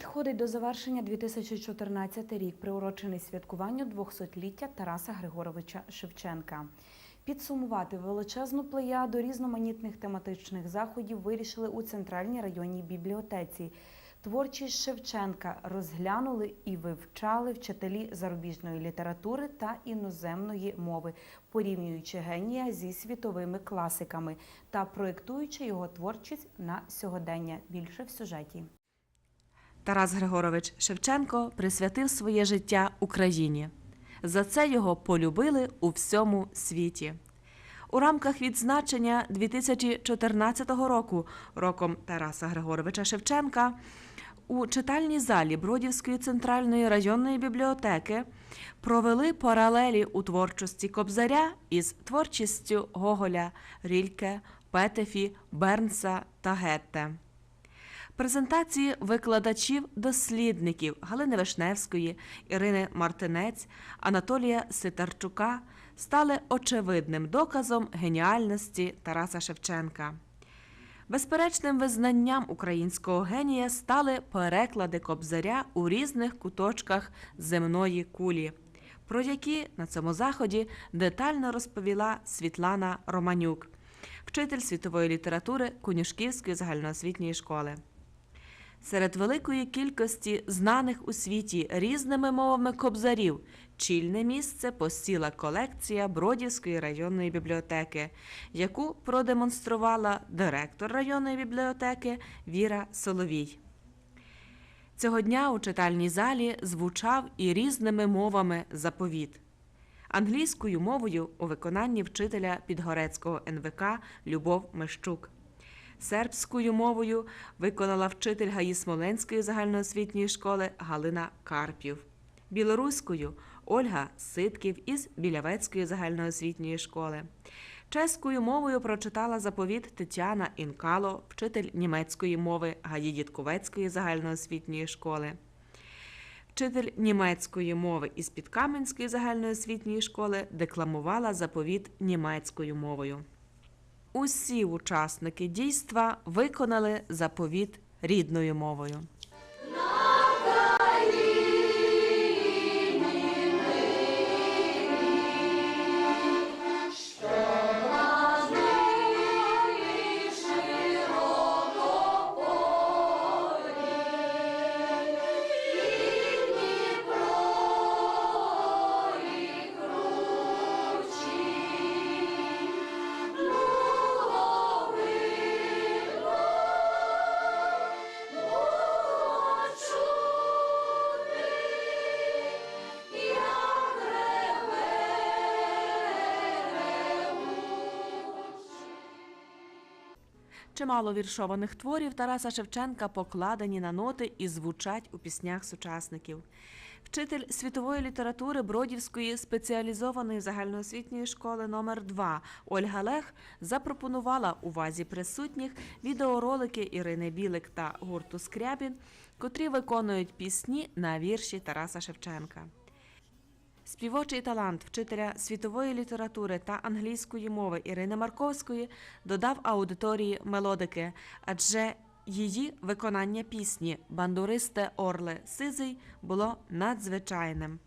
Підходить до завершення 2014 рік, приурочений святкуванню 200-ліття Тараса Григоровича Шевченка. Підсумувати величезну плеяду різноманітних тематичних заходів вирішили у центральній районній бібліотеці. Творчість Шевченка розглянули і вивчали вчителі зарубіжної літератури та іноземної мови, порівнюючи генія зі світовими класиками та проєктуючи його творчість на сьогодення. Більше в сюжеті. Тарас Григорович Шевченко присвятив своє життя Україні. За це його полюбили у всьому світі. У рамках відзначення 2014 року роком Тараса Григоровича Шевченка у читальній залі Бродівської центральної районної бібліотеки провели паралелі у творчості Кобзаря із творчістю Гоголя, Рільке, Петефі, Бернса та Гетте. Презентації викладачів дослідників Галини Вишневської, Ірини Мартинець, Анатолія Ситарчука стали очевидним доказом геніальності Тараса Шевченка. Безперечним визнанням українського генія стали переклади Кобзаря у різних куточках земної кулі, про які на цьому заході детально розповіла Світлана Романюк, вчитель світової літератури Конюшківської загальноосвітньої школи. Серед великої кількості знаних у світі різними мовами кобзарів чільне місце посіла колекція Бродівської районної бібліотеки, яку продемонструвала директор районної бібліотеки Віра Соловій. Цього дня у читальній залі звучав і різними мовами заповіт. Англійською мовою у виконанні вчителя Підгорецького НВК Любов Мещук. Сербською мовою виконала вчитель ГАІ Смоленської загальноосвітньої школи Галина Карпів. Білоруською Ольга Ситків із Білявецької загальноосвітньої школи. Чеською мовою прочитала заповіт Тетяна Інкало, вчитель німецької мови ГАІ Дідковецької загальноосвітньої школи. Вчитель німецької мови із Підкам'янської загальноосвітньої школи декламувала заповіт німецькою мовою. Усі учасники дійства виконали заповіт рідною мовою. Чимало віршованих творів Тараса Шевченка покладені на ноти і звучать у піснях сучасників. Вчитель світової літератури Бродівської спеціалізованої загальноосвітньої школи номер 2 Ольга Лех запропонувала увазі присутніх відеоролики Ірини Білик та гурту Скрябін, котрі виконують пісні на вірші Тараса Шевченка. Співочий талант вчителя світової літератури та англійської мови Ірини Марковської додав аудиторії мелодики, адже її виконання пісні Бандуристе Орле Сизий було надзвичайним.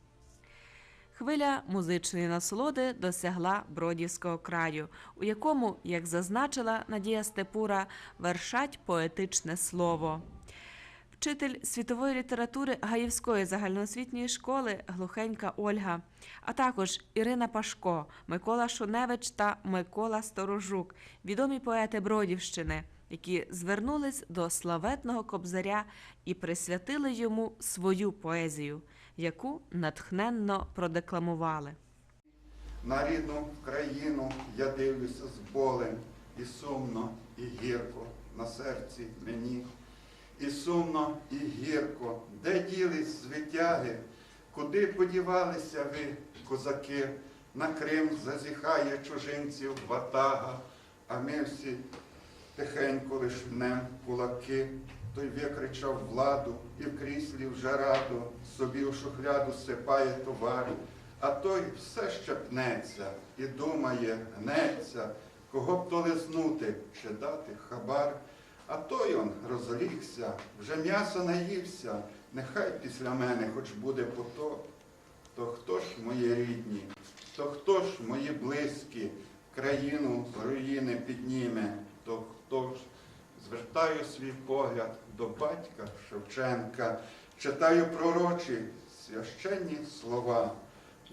Хвиля музичної насолоди досягла Бродівського краю, у якому, як зазначила Надія Степура, вершать поетичне слово. Вчитель світової літератури Гаївської загальноосвітньої школи Глухенька Ольга, а також Ірина Пашко, Микола Шуневич та Микола Сторожук, відомі поети Бродівщини, які звернулись до славетного кобзаря і присвятили йому свою поезію, яку натхненно продекламували. На рідну країну я дивлюся з болем, і сумно, і гірко на серці мені. І сумно, і гірко, де ділись звитяги, куди подівалися ви, козаки, на Крим зазіхає чужинців ватага, а ми всі тихенько лиш мнем кулаки. Той викричав владу і в кріслі вже радо собі у шухляду сипає товар, а той все ще пнеться і думає, гнеться, кого б то лизнути чи дати хабар. А той он розлігся, вже м'яса наївся, нехай після мене хоч буде потоп. То хто ж мої рідні, то хто ж мої близькі, країну з руїни підніме, то хто ж звертаю свій погляд до батька Шевченка, читаю пророчі священні слова.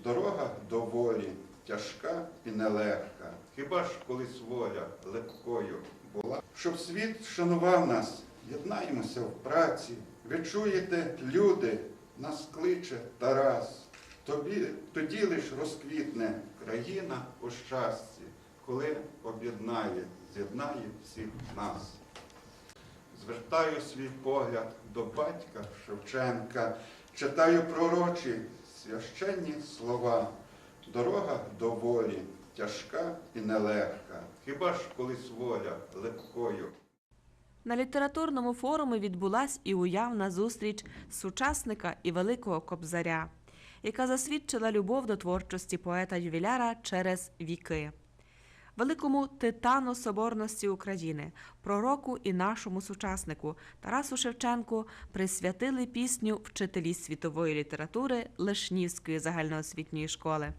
Дорога до волі тяжка і нелегка. Хіба ж колись воля легкою була? Щоб світ шанував нас, єднаємося в праці. Ви чуєте, люди, нас кличе Тарас. Тобі, тоді лиш розквітне країна у щасті, коли об'єднає, з'єднає всіх нас. Звертаю свій погляд до батька Шевченка, читаю пророчі священні слова. Дорога до волі тяжка і нелегка. Хіба ж колись воля легкою? На літературному форумі відбулась і уявна зустріч сучасника і великого кобзаря, яка засвідчила любов до творчості поета-ювіляра через віки. Великому титану соборності України, пророку і нашому сучаснику Тарасу Шевченку присвятили пісню вчителі світової літератури Лишнівської загальноосвітньої школи.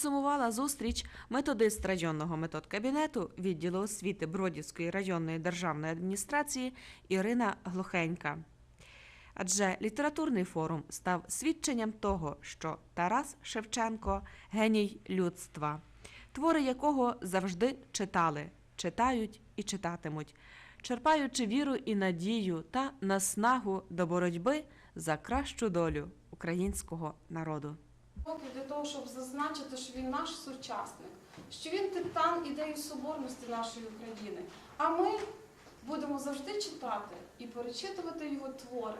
Підсумувала зустріч методист районного методкабінету відділу освіти Бродівської районної державної адміністрації Ірина Глухенька. Адже літературний форум став свідченням того, що Тарас Шевченко геній людства, твори якого завжди читали, читають і читатимуть, черпаючи віру і надію та наснагу до боротьби за кращу долю українського народу. Для того, щоб зазначити, що він наш сучасник, що він титан ідеї соборності нашої України. А ми будемо завжди читати і перечитувати його твори,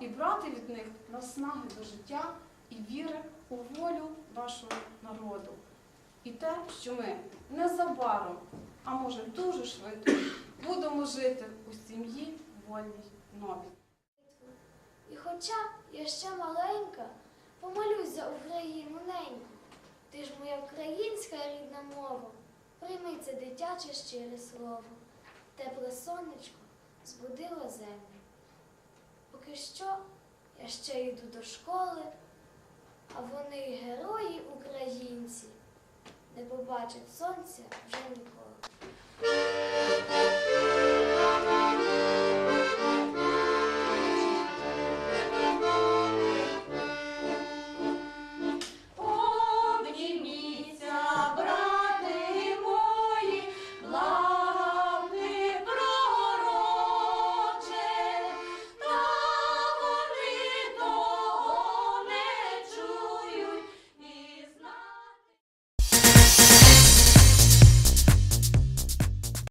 і, брати від них наснаги до життя і віри у волю нашого народу. І те, що ми незабаром, а може дуже швидко, будемо жити у сім'ї вольній новій. І хоча я ще маленька, за Україну неньку. Ти ж моя українська рідна мова, прийми це дитяче щире слово. Тепле сонечко збудило землю. Поки що я ще йду до школи, а вони герої українці, не побачать сонця вже ніколи.